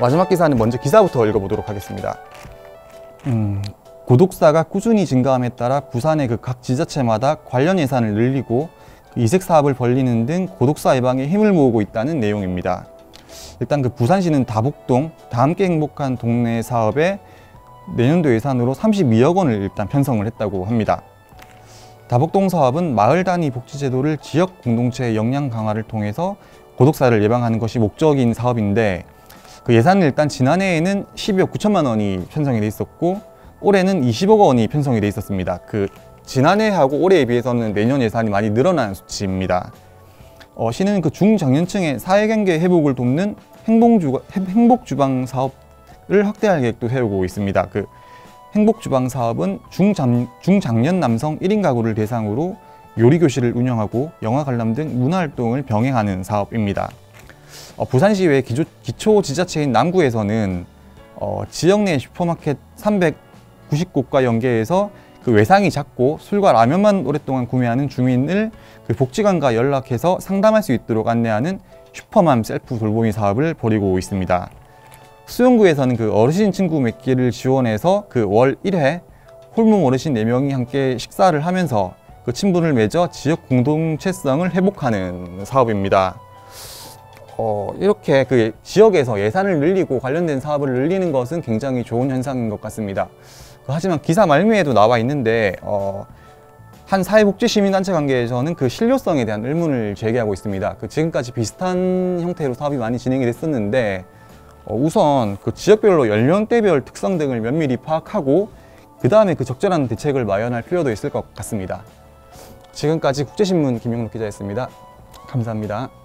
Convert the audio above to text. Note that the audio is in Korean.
마지막 기사는 먼저 기사부터 읽어보도록 하겠습니다. 음, 고독사가 꾸준히 증가함에 따라 부산의 그 각 지자체마다 관련 예산을 늘리고 그 이색 사업을 벌리는 등 고독사 예방에 힘을 모으고 있다는 내용입니다. 일단 그 부산시는 다북동 다 함께 행복한 동네 사업에 내년도 예산으로 32억 원을 일단 편성을 했다고 합니다. 다북동 사업은 마을 단위 복지 제도를 지역 공동체의 역량 강화를 통해서 고독사를 예방하는 것이 목적인 사업인데 그 예산은 일단 지난해에는 12억 9천만 원이 편성이 돼 있었고 올해는 20억 원이 편성이 돼 있었습니다. 그 지난해하고 올해에 비해서는 내년 예산이 많이 늘어난 수치입니다. 어, 시는 그 중장년층의 사회경제 회복을 돕는 행복주, 행복주방 사업을 확대할 계획도 세우고 있습니다. 그 행복주방 사업은 중장, 중장년 남성 1인 가구를 대상으로 요리교실을 운영하고 영화 관람 등 문화활동을 병행하는 사업입니다. 어, 부산시 외 기초, 기초 지자체인 남구에서는 어, 지역 내 슈퍼마켓 390곳과 연계해서 그 외상이 작고 술과 라면만 오랫동안 구매하는 주민을 그 복지관과 연락해서 상담할 수 있도록 안내하는 슈퍼맘 셀프 돌보미 사업을 벌이고 있습니다. 수영구에서는 그 어르신 친구 맺기를 지원해서 그 월 1회 홀몸 어르신 4명이 함께 식사를 하면서 그 친분을 맺어 지역 공동체성을 회복하는 사업입니다. 어, 이렇게 그 지역에서 예산을 늘리고 관련된 사업을 늘리는 것은 굉장히 좋은 현상인 것 같습니다. 그 하지만 기사 말미에도 나와 있는데 어, 한 사회복지 시민단체 관계에서는 그 실효성에 대한 의문을 제기하고 있습니다. 그 지금까지 비슷한 형태로 사업이 많이 진행이 됐었는데 어, 우선 그 지역별로 연령대별 특성 등을 면밀히 파악하고 그 다음에 그 적절한 대책을 마련할 필요도 있을 것 같습니다. 지금까지 국제신문 김용록 기자였습니다. 감사합니다.